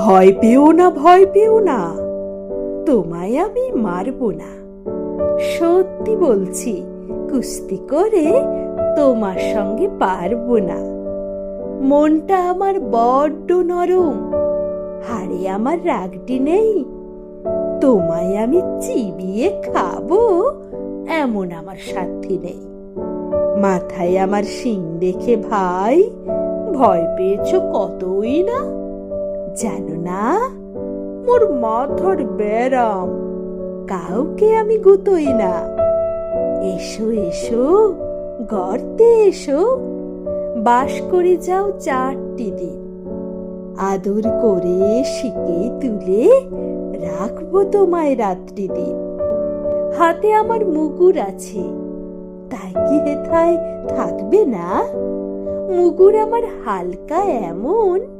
ভয় পেও না, ভয় পেও না। তোমায় আমি মারবো না। সত্যি বলছি, কুস্তি করে তোমার সঙ্গে পারব না। মনটা আমার বড্ড নরম, হাড়ে আমার রাগটি নেই। তোমায় আমি চিবিয়ে খাব এমন আমার সাথী নেই। মাথায় আমার শিং দেখে ভাই, ভয় পেয়েছ কতই না? জানো না? মোর মাথার ব্যারাম। কাউকে আমি গুতোই না। এসো এসো, গর্তে এসো। বাস করে যাও চারটি দিন। আদর করে শিকে তুলে রাখব তোমায় রাত্রি দিন। হাতে আমার মুগুর আছে। তাই কি হেথায় থাকবে না? মুগুর আমার হালকা এমন।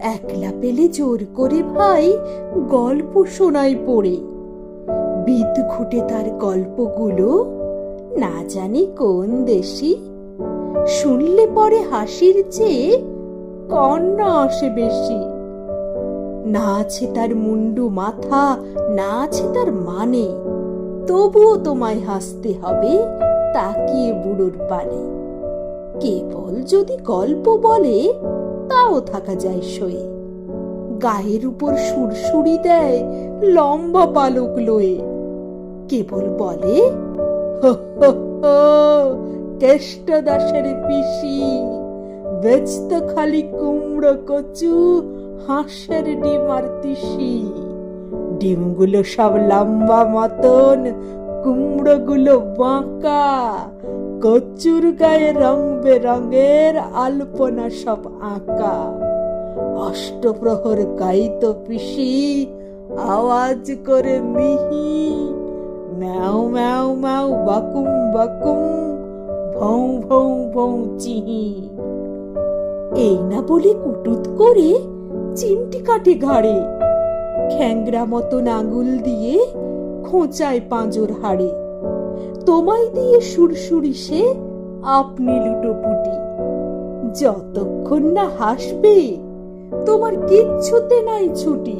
একলা পেলে জোর করে ভাই গল্প শোনায় পড়ে। বিদ ঘুটে তার গল্পগুলো, না জানি কোন দেশি। শুনলে পরে হাসির চেয়ে কন্যা আসে বেশি। না আছে তার মুন্ডু মাথা, না আছে তার মানে। তবুও তোমায় হাসতে হবে, তাকিয়ে বুড়োর পানে। কেবল যদি গল্প বলে তাও থাকা যায় সয়ে। গায়ের উপর সুরসুরি দেয় লম্বা পালক লয়ে। কেবল বলে "হো, হো, হো, কেষ্ট দাসের পিসি বেচত খালি কুমড়ো কচু হাঁসের ডিম আর তিসি। ডিমগুলো সব লম্বা মতন কুমড়োগুলো বাঁকা কচুর গায়ে রং বেরঙের আলপনা সব আঁকা। অষ্টপ্রহর গাইত পিসি, আওয়াজ করে মিহি। ম্যাও ম্যাও ম্যাও, বাকুম বাকুম, ভৌ ভৌ ভৌ, চিহি। এই না বলে কুটুত করে চিমটি কাটে ঘাড়ে। খ্যাংরা মতন আঙুল দিয়ে খোঁচায় পাঁজর হাড়ে। তোমায় দিয়ে সুরসুরি সে আপনি লুটোপুটি যতক্ষণ না হাসবে তোমার কিচ্ছুতে নাই ছুটি।